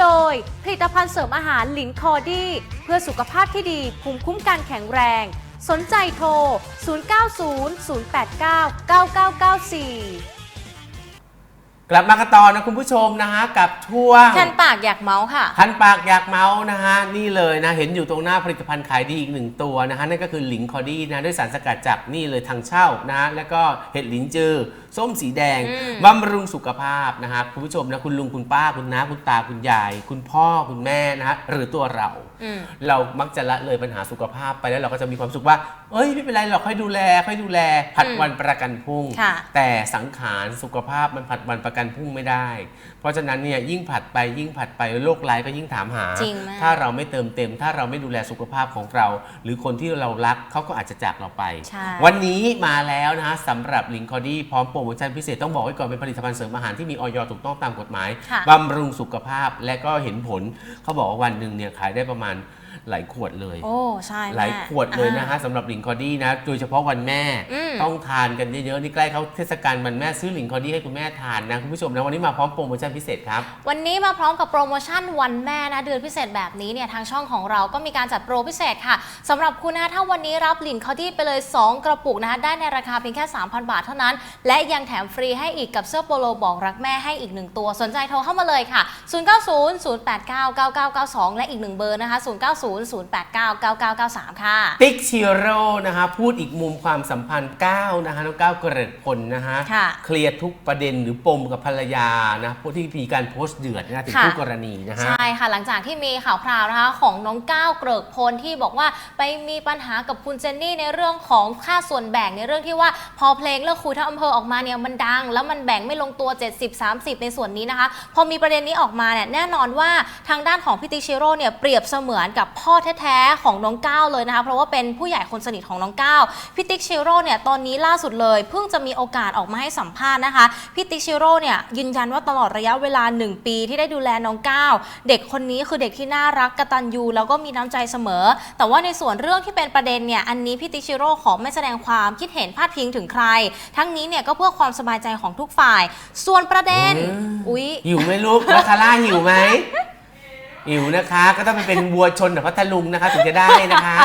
โดย ผลิตภัณฑ์เสริมอาหารหลินคอดี้เพื่อสุขภาพที่ดีภูมิคุ้มกันแข็งแรง สนใจโทร 0900899994กลับมากันต่อนะคุณผู้ชมนะฮะกับช่วงคันปากอยากเมาส์ค่ะ คันปากอยากเมาส์นะฮะนี่เลยนะเห็นอยู่ตรงหน้าผลิตภัณฑ์ขายดีอีกหนึ่งตัวนะฮะนั่นก็คือหลิงคอดี้นะด้วยสารสกัดจากนี่เลยทางเช่านะฮะแล้วก็เห็ดหลินจือ ส้มสีแดงอืมบำรุงสุขภาพนะฮะคุณผู้ชมนะคุณลุงคุณป้าคุณน้าคุณตาคุณยาย คุณพ่อคุณแม่นะฮะหรือตัวเราอืมเรามักจะละเลยปัญหาสุขภาพไปแล้วเราก็จะมีความสุขว่า เอ้ยไม่เป็นไรหรอกค่อยดูแล ค่อยดูแล ผัดอืมวันประกันพรุ่งค่ะแต่สังขารสุขภาพมันผัดวันประกันพรุ่งไม่ได้ เพราะฉะนั้นเนี่ยยิ่งผัดไปยิ่งผัดไปโรคร้ายก็ยิ่งถามหาจริงมากถ้าเราไม่เติมเต็ม ถ้าเราไม่ดูแลสุขภาพของเรา หรือคนที่เรารักเขาก็อาจจะจากเราไปใช่วันนี้มาแล้วนะฮะสำหรับลิงคอดี้พร้อมโปรโมชั่นพิเศษต้องบอกไว้ก่อนเป็นผลิตภัณฑ์เสริมอาหารที่มีออยถูกต้องตามกฎหมายค่ะ บำรุงสุขภาพและก็เห็นผลเขาบอกว่าวันหนึ่งเนี่ยขายได้ประมาณ หลายขวดเลย โอ้ใช่แม่หลายขวดเลยนะอ่าฮะสำหรับลิงคอดี้นะโดยเฉพาะวันแม่อืมต้องทานกันเยอะๆนี่ใกล้เขาเทศกาลวันแม่ซื้อลิงคอดี้ให้คุณแม่ทานนะคุณผู้ชมนะวันนี้มาพร้อมโปรโมชั่นพิเศษครับ วันนี้มาพร้อมกับโปรโมชั่นวันแม่นะเดือนพิเศษแบบนี้เนี่ยทางช่องของเราก็มีการจัดโปรพิเศษค่ะสำหรับคุณนะถ้าวันนี้รับลินคอดี้ไปเลย 2 กระปุกนะคะได้ในราคาเพียงแค่ 3,000 บาทเท่านั้น และยังแถมฟรีให้อีกกับเสื้อโปโลบอกรักแม่ให้อีก1ตัวสนใจโทรเข้ามาเลยค่ะ 0900899992 และอีก1เบอร์นะคะ0900899993 ค่ะ ติ๊กชิโร่นะฮะพูดอีกมุมความสัมพันธ์ก้าวนะฮะน้องก้าวเกริดพลนะฮะค่ะ เคลียร์ทุกประเด็นหรือปมกับภรรยานะผู้ที่มีการโพสต์เดือดนะถึงค่ะ คู่กรณีนะฮะ ใช่ค่ะหลังจากที่มีข่าวคราวนะคะของน้องก้าวเกริกพลที่บอกว่าไปมีปัญหากับคุณเจนนี่ในเรื่องของค่าส่วนแบ่งในเรื่องที่ว่าพอเพลงเลิกคุยทั้งอำเภอออกมาเนี่ยมันดัง แล้วมันแบ่งไม่ลงตัว 70-30 ในส่วนนี้นะคะ พอมีประเด็นนี้ออกมาเนี่ยแน่นอนว่าทางด้านของพี่ติ๊กชิโร่เนี่ยเปรียบเสมือนกับพ่อแท้ๆของน้องก้าวเลยนะคะเพราะว่าเป็นผู้ใหญ่คนสนิทของน้องก้าวพี่ติ๊กชิโร่เนี่ยตอนนี้ล่าสุดเลยเพิ่งจะมีโอกาสออกมาให้สัมภาษณ์นะคะพี่ติ๊กชิโร่เนี่ยยืนยันว่าตลอดระยะเวลา 1 ปีที่ได้ดูแลน้องก้าวเด็กคนนี้คือเด็กที่น่ารักกตัญญูแล้วก็มีน้ำใจเสมอ แต่ว่าในส่วนเรื่องที่เป็นประเด็นเนี่ยอันนี้พี่ติ๊กชิโร่ขอไม่แสดงความคิดเห็นพาดพิงถึงใคร ทั้งนี้เนี่ยก็เพื่อความสบายใจของทุกฝ่าย ส่วนประเด็นอืมอุ๊ย หิวไหมลูกวาคาร่าหิวไหม หิวนะคะ ก็ต้องไปเป็นวัวชนแบบพัทลุงนะคะถึงจะได้นะคะ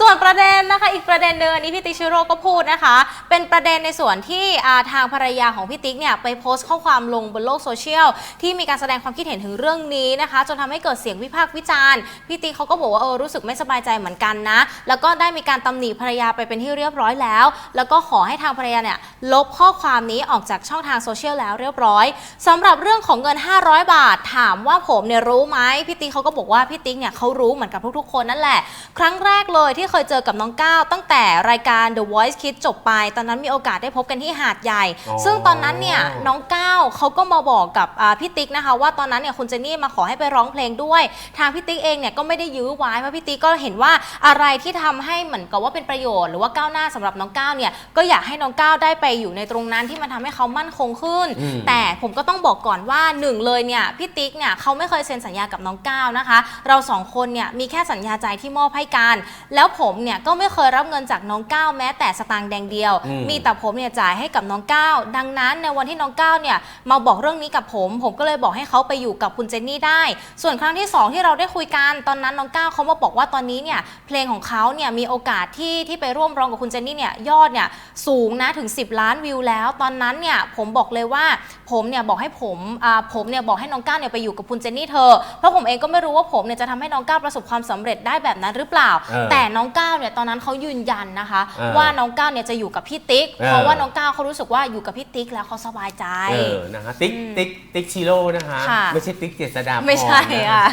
ส่วนประเด็นนะคะอีกประเด็นเดินนี้พี่ติ๊กชิโร่ก็พูดนะคะ เป็นประเด็นในส่วนที่อ่าทางภรรยาของพี่ติ๊กเนี่ยไปโพสต์ข้อความลงบนโลกโซเชียลที่มีการแสดงความคิดเห็นถึงเรื่องนี้นะคะจนทำให้เกิดเสียงวิพากษ์วิจารณ์พี่ติ๊กเขาก็บอกว่าเออรู้สึกไม่สบายใจเหมือนกันนะ แล้วก็ได้มีการตำหนิภรรยาไปเป็นที่เรียบร้อยแล้ว แล้วก็ขอให้ทางภรรยาเนี่ยลบข้อความนี้ออกจากช่องทางโซเชียลแล้วเรียบร้อยสำหรับเรื่องของเงิน 500 บาทถามว่าผมเนี่ยรู้ไหมพี่ติ๊กเขาก็บอกว่าพี่ติ๊กเนี่ยเขารู้เหมือนกับทุกๆ คนนั่นแหละ ครั้งแรกเลยที่เคยเจอกับน้องก้าวตั้งแต่รายการ The Voice Kids จบไป ตอนนั้นมีโอกาสได้พบกันที่หาดใหญ่ อ๋อ ซึ่งตอนนั้นเนี่ยน้องก้าวเขาก็มาบอกกับอ่าพี่ติ๊กนะคะ ว่าตอนนั้นเนี่ยคุณเจนนี่มาขอให้ไปร้องเพลงด้วย ทางพี่ติ๊กเองเนี่ยก็ไม่ได้ยื้อไว้เพราะพี่ติ๊กก็เห็นว่าอะไรที่ทำให้เหมือนกับว่าเป็นประโยชน์ หรือว่าก้าวหน้าสำหรับน้องก้าวเนี่ยก็อยากให้น้องก้าวได้ไปอยู่ในตรงนั้นที่มันทำให้เขามั่นคงขึ้น อืม แต่ผมก็ต้องบอกก่อนว่าหนึ่งเลยเนี่ยพี่ติ๊กเนี่ยเขาไม่เคยเซ็นสัญญากับน้องก้าวนะคะ เราสองคนเนี่ยมีแค่สัญญาใจที่มอบให้กัน แล้วผมเนี่ยก็ไม่เคยรับเงินจากน้องก้าวแม้แต่สตางค์แดงเดียว อืม มีแต่ผมเนี่ยจ่ายให้กับน้องก้าวดังนั้นในวันที่น้องก้าวเนี่ยมาบอกเรื่องนี้กับผม ผมก็เลยบอกให้เขาไปอยู่กับคุณเจนนี่ได้ ส่วนครั้งที่สองที่เราได้คุยกันตอนนั้นน้องก้าวเขามาบอกว่าตอนนี้เนี่ยเพลงของเขาเนี่ยมีโอกาสที่ที่ไปร่วมร้องกับคุณเจนนี่เนี่ยยอดเนี่ยสูงนะถึง 10 ล้านวิวแล้ว ตอนนั้นเนี่ยผมบอกเลยว่าผมเนี่ยบอกให้ผมอ่าผมเนี่ยบอกให้น้องก้าวเนี่ยไปอยู่กับคุณเจนนี่เธอะเพราะผมเองก็ไม่รู้ว่าผมเนี่ยจะทำให้น้องก้าวประสบความสำเร็จได้แบบนั้นหรือเปล่าเออแต่น้องก้าวเนี่ยตอนนั้นเขายืนยันนะคะเออว่าน้องก้าวเนี่ยจะอยู่กับพี่ติ๊กเออเพราะว่าน้องก้าวเขารู้สึกว่าอยู่กับพี่ติ๊กแล้วเขาสบายใจเออนะฮะติ๊กติ๊กติ๊กชิโร่นะคะค่ะไม่ใช่ติ๊กเจษดาพรไม่ใช่นค่ะ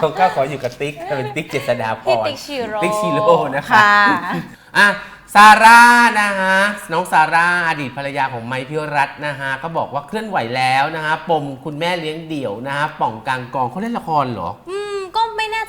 ทองก้าวขออยู่กับติ๊กแต่เป็นติ๊กเจษดาพรพี่ติ๊กชิโร่ติ๊กชิโร่นะคะค่ะอะ ซาร่านะฮะน้องซาร่าอดีตภรรยาของไมค์พิวรัตน์นะฮะก็บอกว่าเคลื่อนไหวแล้วนะฮะปมคุณแม่เลี้ยงเดี่ยวนะฮะป่องกลางกองเขาเล่นละครเหรอ อื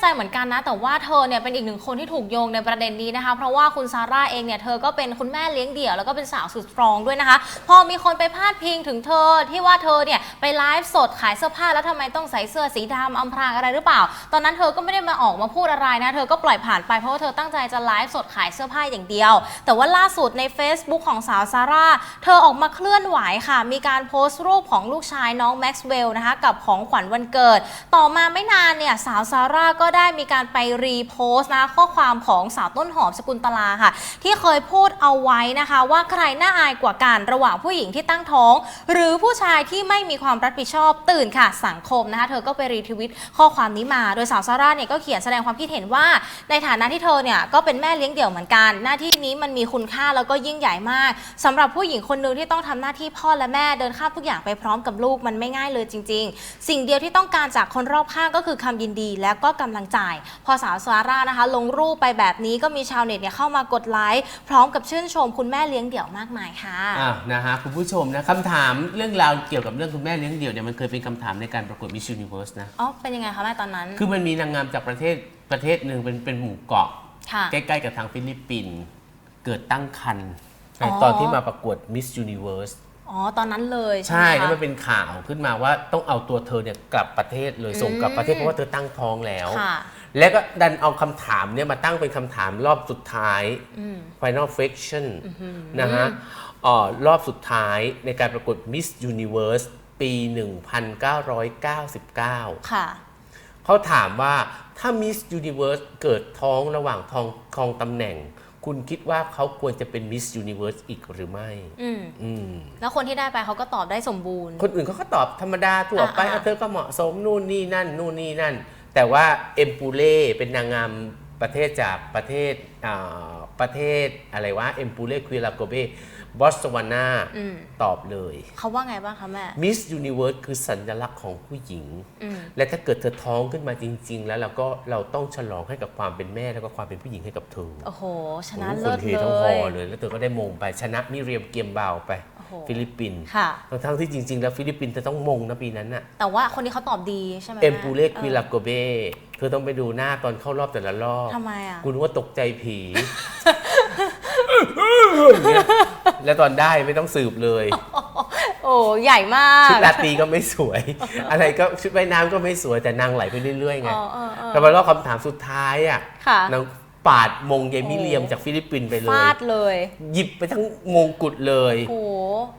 ใจเหมือนกันนะ แต่ว่าเธอเนี่ยเป็นอีกหนึ่งคนที่ถูกโยงในประเด็นนี้นะคะ เพราะว่าคุณซาร่าเองเนี่ยเธอก็เป็นคุณแม่เลี้ยงเดี่ยว แล้วก็เป็นสาวสุดสตรองด้วยนะคะ พอมีคนไปพาดพิงถึงเธอที่ว่าเธอเนี่ยไปไลฟ์สดขายเสื้อผ้าแล้วทำไมต้องใส่เสื้อสีดำอำพรางอะไรหรือเปล่า ตอนนั้นเธอก็ไม่ได้มาออกมาพูดอะไรนะ เธอก็ปล่อยผ่านไปเพราะว่าเธอตั้งใจจะไลฟ์สดขายเสื้อผ้าอย่างเดียว แต่ว่าล่าสุดใน Facebook ของสาวซาร่าเธอออกมาเคลื่อนไหวค่ะ มีการโพสต์รูปของลูกชายน้องแม็กซ์เวลล์นะคะกับของขวัญวันเกิด ต่อมาไม่นานเนี่ยสาวซาร่าก็ได้มีการไปรีโพสต์นะข้อความของสาวต้นหอมสกุลตลาค่ะ ที่เคยพูดเอาไว้นะคะ ว่าใครน่าอายกว่ากันระหว่างผู้หญิงที่ตั้งท้อง หรือผู้ชายที่ไม่มีความรับผิดชอบตื่นค่ะ สังคมนะคะเธอก็ไปรีทวิตข้อความนี้มาโดยสาวซาร่าเนี่ยก็เขียนแสดงความคิดเห็นว่า ในฐานะที่เธอเนี่ยก็เป็นแม่เลี้ยงเดี่ยวเหมือนกัน หน้าที่นี้มันมีคุณค่าแล้วก็ยิ่งใหญ่มากสำหรับผู้หญิงคนหนึ่งที่ต้องทำหน้าที่พ่อและแม่เดินข้ามทุกอย่างไปพร้อมกับลูกมันไม่ง่ายเลยจริง ๆ สิ่งเดียวที่ต้องการจากคนรอบข้างก็คือคำยินดี และก็กำลังใจพอสาวซาร่านะคะ ลงรูปไปแบบนี้ก็มีชาวเน็ตเนี่ยเข้ามากดไลค์พร้อมกับชื่นชมคุณแม่เลี้ยงเดี่ยวมากมายค่ะ อะนะฮะคุณผู้ชมนะคำถามเรื่องราวเกี่ยวกับเรื่องคุณแม่เลี้ยงเดี่ยวเนี่ยมันเคยเป็นคำถามในการประกวด Miss Universe นะ อ๋อ เป็นยังไงคะแม่ตอนนั้น คือมันมีนางงามจากประเทศประเทศหนึ่งเป็นเป็นหมู่เกาะ ค่ะ ใกล้ๆกับทางฟิลิปปินส์เกิดตั้งครรภ์ในอ๋อตอนที่มาประกวด Miss Universe อ๋อ ตอนนั้นเลยใช่ใช่ไหมแล้วคะ มันเป็นข่าวขึ้นมาว่าต้องเอาตัวเธอเนี่ยกลับประเทศเลยส่งกลับประเทศเพราะว่าเธอตั้งท้องแล้ว ค่ะ แล้วก็ดันเอาคำถามเนี่ยมาตั้งเป็นคำถามรอบสุดท้าย อืม Final Fiction นะฮะเอ่อรอบสุดท้ายในการประกวด Miss Universe ปี 1999 ค่ะ เขาถามว่าถ้า Miss Universe เกิดท้องระหว่างทองครองตำแหน่ง คุณคิดว่าเขาควรจะเป็น Miss Universe อีกหรือไม่อืมอืมแล้วคนที่ได้ไปเขาก็ตอบได้สมบูรณ์ คนอื่นเขาก็ตอบธรรมดาทั่วไปอ่าๆอะเธอก็เหมาะสมนู่นนี่นั่นนู่นนี่นั่น แต่ว่าเอ็มปูเล่เป็นนางงามประเทศจากประเทศอ่าประเทศอะไรวะเอ็มปูเล่ควิลาโกเบ บอสวานาอืมตอบเลย เขาว่าไงบ้างคะแม่มิสยูนิเวิร์สคือสัญลักษณ์ของผู้หญิงอืมและถ้าเกิดเธอท้องขึ้นมาจริง ๆ แล้วเราก็เราต้องฉลองให้กับความเป็นแม่แล้วก็ความเป็นผู้หญิงให้กับเธอ โอ้โห ชนะโอ้โหเลิศคนเทเลทั้งฮอยเลย แล้วเธอก็ได้มงไปชนะมิเรียมเกียมบาวไปโอ้โหฟิลิปปินส์ค่ะทั้งๆที่จริง ๆ แล้วฟิลิปปินส์จะต้องมงนะปีนั้นน่ะแต่ว่าคนนี้เขาตอบดีใช่ไหมเอ็มปูเล่คออวิลาโกเบเธอต้องไปดูหน้าตอนเข้ารอบแต่ละรอบทำไมอะกูนึกว่าตกใจผี อย่างเงี้ยแล้วตอนได้ไม่ต้องสืบเลย โอ้ใหญ่มากชุดราตรีก็ไม่สวย อะไรก็ชุดว่ายน้ำก็ไม่สวยแต่นางไหลไปเรื่อยๆไงเออเออเออ แต่ว่ารอบคำถามสุดท้ายอะค่ะ นาง ปาดมงยายมิเลียมจากฟิลิปปินส์ไปเลฟายดเลย หยิบไปทั้งมงกุฎเลยโอ้โห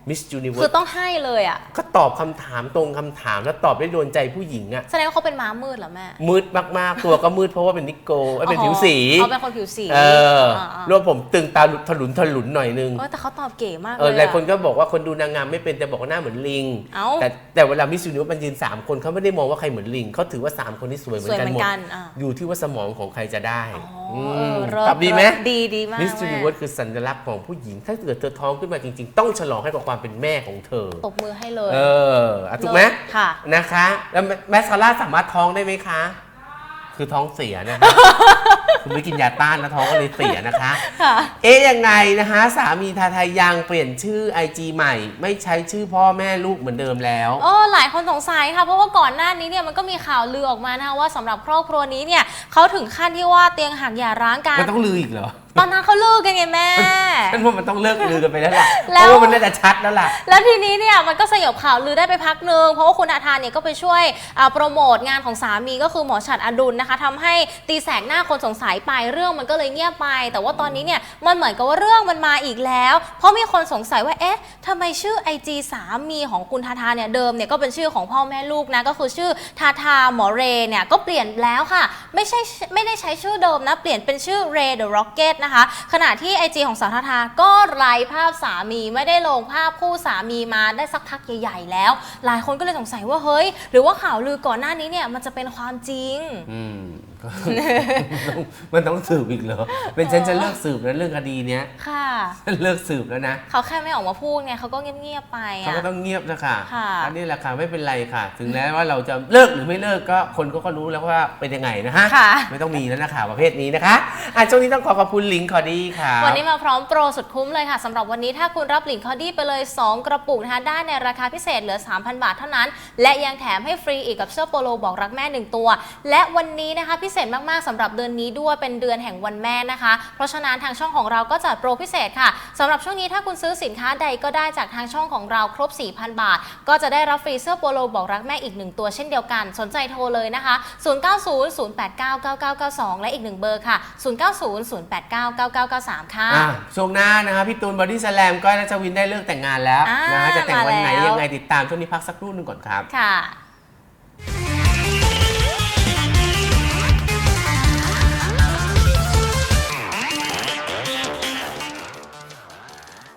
มิสจูนิเวิคือร์ต้องให้เลยอะ ก็ตอบคำถามตรงคำถามแล้วตอบได้โดนใจผู้หญิงอะแสดงว่าเขาเป็นม้ามืดเหรอแม่มืดมากๆ ตัวก็มืดเพราะว่าเป็นนิโกเอ้ยเป็นผิวสี เขาเป็นคนผิวสีเอออ่าๆรวมผมตึงตาหลุดถลุนถลุนหน่อยนึง เออแต่เขาตอบเก๋มากเอเลอยหลายคนอะก็บอกว่าคนดูนางงามไม่เป็นแต่บอกว่าหน้าเหมือนลิง เอ้าแต่แต่เวลามิสยูนิเวิร์สมันยืน3คนเขาไม่ได้มองว่าใครเหมือนลิงเขาถือว่า3คนที่สวยเหมือสวยนกันเหมือหมนดกันอะอยู่ที่ว่าสมองของใครจะได้อ๋อมเออเลิศตอบดีไหม เลิศดีดีมากมิสยูนิเวิร์สแม่คือสัญลักษณ์ของผู้หญิง ถ้าเกิดเธอท้องขึ้นมาจริง ๆ ต้องฉลองให้กับความเป็นแม่ของเธอ ตบมือให้เลยเอออะถูกไหม เลิศค่ะ นะคะ แล้วแมแมสซาร่าสามารถท้องได้ไหมคะ คือท้องเสียนะคะคุณไม่กินยาต้านนะท้องก็เลยเสียนะคะ ค่ะเอ๊ะยังไงนะคะ สามีทาทายังเปลี่ยนชื่อ IG ใหม่ ไม่ใช้ชื่อพ่อแม่ลูกเหมือนเดิมแล้วโอ้หลายคนสงสัยค่ะ เพราะว่าก่อนหน้านี้เนี่ยมันก็มีข่าวลือออกมานะคะว่าสำหรับครอบครัวนี้เนี่ยเขาถึงขั้นที่ว่าเตียงหักหย่าร้างกัน มันต้องลืออีกเหรอตอนนั้นเขาลือกันไงแม่ ฉันว่ามันต้องเลิกลือกันไปแล้วล่ะแล้เพวราะว่ามันน่าจะชัดแล้วล่ะ แล้วทีนี้เนี่ยมันก็สยบข่าวลือได้ไปพักหนึ่งเพราะว่าคุณอาทานเนี่ยก็ไปช่วยอ่าโปรโมทงานของสามีก็คือหมอฉัดอดุลนะคะทำให้ตีแสกหน้าคนสงสัยไปเรื่องมันก็เลยเงียบไป แต่ว่าตอนนี้เนี่ยมันเหมือนกับว่าเรื่องมันมาอีกแล้ว เพราะมีคนสงสัยว่าเอ๊ะทำไมชื่อ IG สามีของคุณทาทาเนี่ยเดิมเนี่ยก็เป็นชื่อของพ่อแม่ลูกนะก็คือชื่อทาทาหมอเรเนี่ยก็เปลี่ยนแล้วค่ะ ไม่ใช่ไม่ได้ใช้ชื่อเดิมนะ เปลี่ยนเป็นชื่อ Ray the Rocket นะคะ ขณะที่ IG ของสาวทาทาก็ไร้ภาพสามีไม่ได้ลงภาพคู่สามีมาได้สักพักใหญ่ๆแล้ว หลายคนก็เลยสงสัยว่าเฮ้ย หรือว่าข่าวลือก่อนหน้านี้เนี่ยมันจะเป็นความจริง อืม มันต้องสืบอีกเหรอ เป็นฉันจะเลิกสืบแล้วเรื่องคดีเนี้ยค่ะ เลิกสืบแล้วนะ เขาแค่ไม่ออกมาพูดไงเขาก็เงียบๆไปเขาอะก็ต้องเงียบนะค่ะค่ะ อันนี้แหละค่ะไม่เป็นไรค่ะ ถึงแม้ว่าเราจะเลิกหรือไม่เลิกก็คนก็ก็รู้แล้วว่าเป็นยังไงนะฮะ ค่ะ ไม่ต้องมีแล้วนะข่าวประเภทนี้นะคะอะช่วงนี้ต้องขอขอบคุณลิงก์คอดี้ค่ะ วันนี้มาพร้อมโปรสุดคุ้มเลยค่ะสำหรับวันนี้ถ้าคุณรับลิงคอดี้ไปเลย 2 กระปุกนะคะได้ในราคาพิเศษเหลือ 3,000 บาทเท่านั้น และยังแถมให้ฟรีอีกกับเสื้อโปโลบอกรักแม่ 1 ตัว และวันนี้นะคะพิเศษเศษมากๆสำหรับเดือนนี้ด้วยเป็นเดือนแห่งวันแม่นะคะ เพราะฉะนั้นทางช่องของเราก็จัดโปรพิเศษค่ะสำหรับช่วงนี้ถ้าคุณซื้อสินค้าใดก็ได้จากทางช่องของเราครบ 4,000 บาท ก็จะได้รับฟรีเสื้อโปโลบอกรักแม่อีกหนึ่งตัวเช่นเดียวกัน สนใจโทรเลยนะคะ 0900899992 และอีกหนึ่งเบอร์ค่ะ 0900899993 ค่ะอะช่วงหน้านะคะพี่ตูนบอดี้สแลมก้อยรัชวินได้เลิกแต่งงานแล้วอ่านนะคะจะแต่งวันไหนมาแล้วยังไงติดตามช่วงนี้พักสักครู่หนึงก่อนครับค่ะ